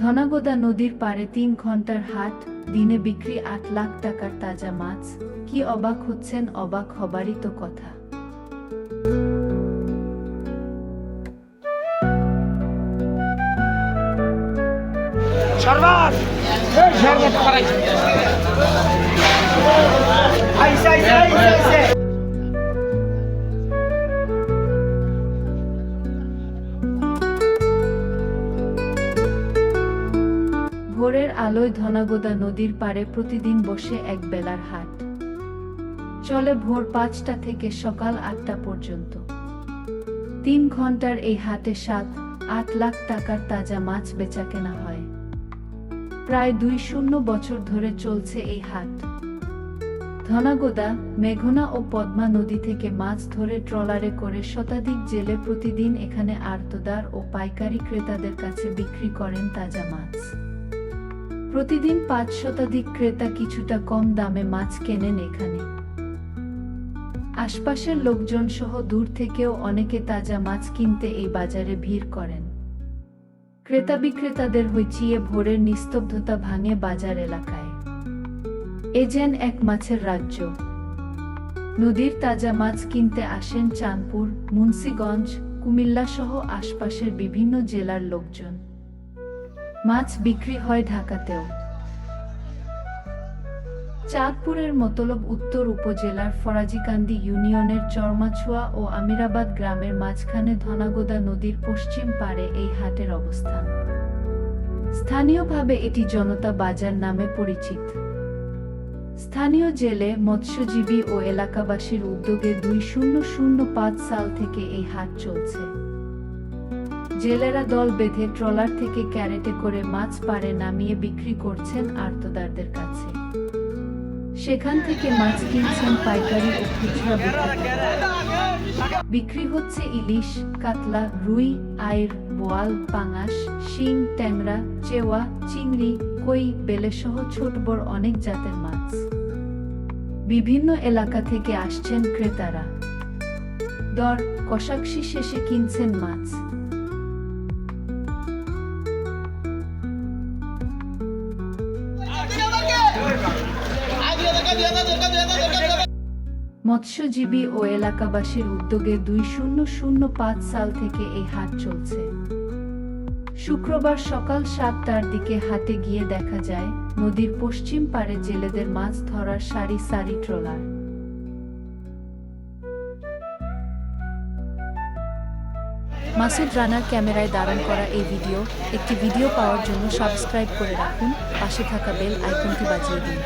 ধনাগোদা নদীর পাড়ে তিন ঘণ্টার হাট দিনে বিক্রি আট লাখ টাকার তাজা মাছ। কি অবাক হচ্ছেন অবাক হবারই তো কথা। শরবত শরবত ভোরের আলোয় ধনাগোদা নদীর পাড়ে প্রতিদিন বসে এক বেলার হাট। চলে ভোর পাঁচটা থেকে সকাল আটটা পর্যন্ত। তিন ঘণ্টার এই হাটে সাত, আট লাখ টাকার তাজা মাছ বেচা কেনা হয়। প্রায় দুই শূন্য বছর ধরে চলছে এই হাট। ধনাগোদা, মেঘনা ও পদ্মা নদী থেকে মাছ ধরে ট্রলারে করে শতাধিক জেলে প্রতিদিন এখানে আর্তদার ও পাইকারি ক্রেতাদের কাছে বিক্রি করেন তাজা মাছ। প্রতিদিন পাঁচ শতাধিক ক্রেতা কিছুটা কম দামে মাছ কেনেন এখানে। আশপাশের লোকজন সহ দূর থেকেও অনেকে তাজা মাছ কিনতে এই বাজারে ভিড় করেন। ক্রেতা বিক্রেতাদের হইচিয়ে ভোরের নিস্তব্ধতা ভাঙে বাজার এলাকায়। এ যেন এক মাছের রাজ্য। নদীর তাজা মাছ কিনতে আসেন চাঁদপুর, মুন্সিগঞ্জ কুমিল্লা সহ আশপাশের বিভিন্ন জেলার লোকজন। মাছ বিক্রি হয় ঢাকাতেও। চাঁদপুরের মতলব উত্তর উপজেলার ফরাজিকান্দি ইউনিয়নের চরমাছুয়া ও আমিরাবাদ গ্রামের মাঝখানে ধনাগোদা নদীর পশ্চিম পাড়ে এই হাটের অবস্থান। স্থানীয়ভাবে এটি জনতা বাজার নামে পরিচিত। স্থানীয় জেলে মৎস্যজীবী ও এলাকাবাসীর উদ্যোগে দুই শূন্য শূন্য পাঁচ সাল থেকে এই হাট চলছে। জেলেরা দল বেঁধে ট্রলার থেকে ক্যারেটে করে মাছ পাড়ে নামিয়ে বিক্রি করছেন আর্তদারদের কাছে। সেখান থেকে মাছ কিনছেন পাইকারি ও খুচরা বিক্রি হচ্ছে ইলিশ, কাতলা, রুই, আইর, বোয়াল, পাঙাশ, শিং, ট্যাংরা, চেওয়া, চিংড়ি, কই বেলে সহ ছোট বড় অনেক জাতের মাছ। বিভিন্ন এলাকা থেকে আসছেন ক্রেতারা। দর, কষাকষি শেষে কিনছেন মাছ। মৎস্যজীবী ও এলাকাবাসীর উদ্যোগে দুই শূন্য শূন্য পাঁচ সাল থেকে এই হাট চলছে। শুক্রবার সকাল সাতটার দিকে হাতে গিয়ে দেখা যায়, নদীর পশ্চিম পারে জেলেদের মাছ ধরার সারি সারি ট্রলার। মাসুদ রানার ক্যামেরায় দাঁড়ান করা এই ভিডিও, একটি ভিডিও পাওয়ার জন্য সাবস্ক্রাইব করে রাখুন, পাশে থাকা বেল আইকনটি বাজিয়ে দিন।